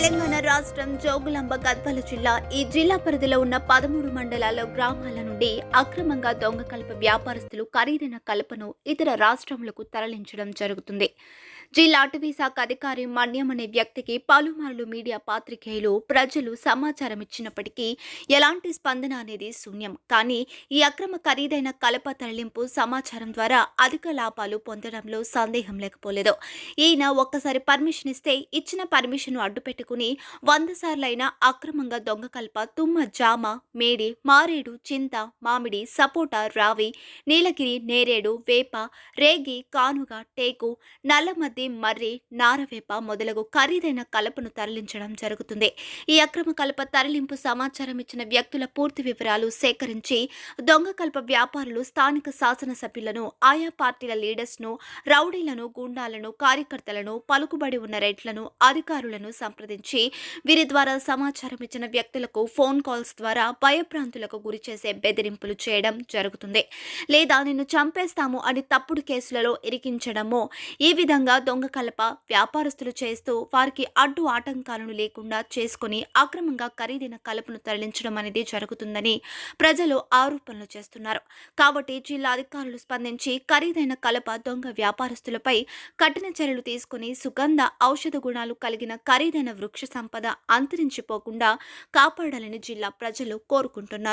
తెలంగాణ రాష్ట్రం జోగులాంబ గద్వాల జిల్లా ఈ జిల్లా పరిధిలో ఉన్న పదమూడు మండలాల గ్రామాల నుండి అక్రమంగా దొంగ కలప వ్యాపారస్తులు ఖరీదైన కలపను ఇతర రాష్ట్రములకు తరలించడం జరుగుతుంది. జిల్లా అటవీశాఖ అధికారి మన్యం అనే వ్యక్తికి పలుమార్లు మీడియా పాత్రికేయులు ప్రజలు సమాచారం ఇచ్చినప్పటికీ ఎలాంటి స్పందన అనేది శూన్యం. కానీ ఈ అక్రమ ఖరీదైన కలప తరలింపు సమాచారం ద్వారా అధిక లాభాలు పొందడంలో సందేహం లేకపోలేదు. ఈయన ఒక్కసారి పర్మిషన్ ఇస్తే ఇచ్చిన పర్మిషన్ అడ్డు పెట్టుకుని వంద సార్లైనా అక్రమంగా దొంగ కల్ప తుమ్మ జామ మేడి మారేడు చింత మామిడి సపోటా రావి నీలగిరి నేరేడు వేప రేగి కానుగ టేకు నల్లమద్ది మర్రి నారవేప మొదలగు ఖరీదైన కలపను తరలించడం జరుగుతుంది. ఈ అక్రమ కలప తరలింపు సమాచారం ఇచ్చిన వ్యక్తుల పూర్తి వివరాలు సేకరించి దొంగ కల్ప వ్యాపారులు స్థానిక శాసనసభ్యులను ఆయా పార్టీల లీడర్స్ను రౌడీలను గుండాలను కార్యకర్తలను పలుకుబడి ఉన్న రైట్లను అధికారులను సంప్రదించి వీరి ద్వారా సమాచారం ఇచ్చిన వ్యక్తులకు ఫోన్ కాల్స్ ద్వారా భయభ్రాంతులకు గురి చేసే బెదిరింపులు చేయడం జరుగుతుంది. లేదా నిన్ను చంపేస్తాము అని తప్పుడు కేసులలో ఇరికించడము ఈ విధంగా దొంగ కలప వ్యాపారస్తులు చేస్తూ వారికి అడ్డు ఆటంకాలను లేకుండా చేసుకుని అక్రమంగా ఖరీదైన కలపను తరలించడం అనేది జరుగుతుందని ప్రజలు ఆరోపణలు చేస్తున్నారు. కాబట్టి జిల్లా అధికారులు స్పందించి ఖరీదైన కలప దొంగ వ్యాపారస్తులపై కఠిన చర్యలు తీసుకుని సుగంధ ఔషధ గుణాలు కలిగిన ఖరీదైన వృక్ష సంపద అంతరించిపోకుండా కాపాడాలని జిల్లా ప్రజలు కోరుకుంటున్నారు.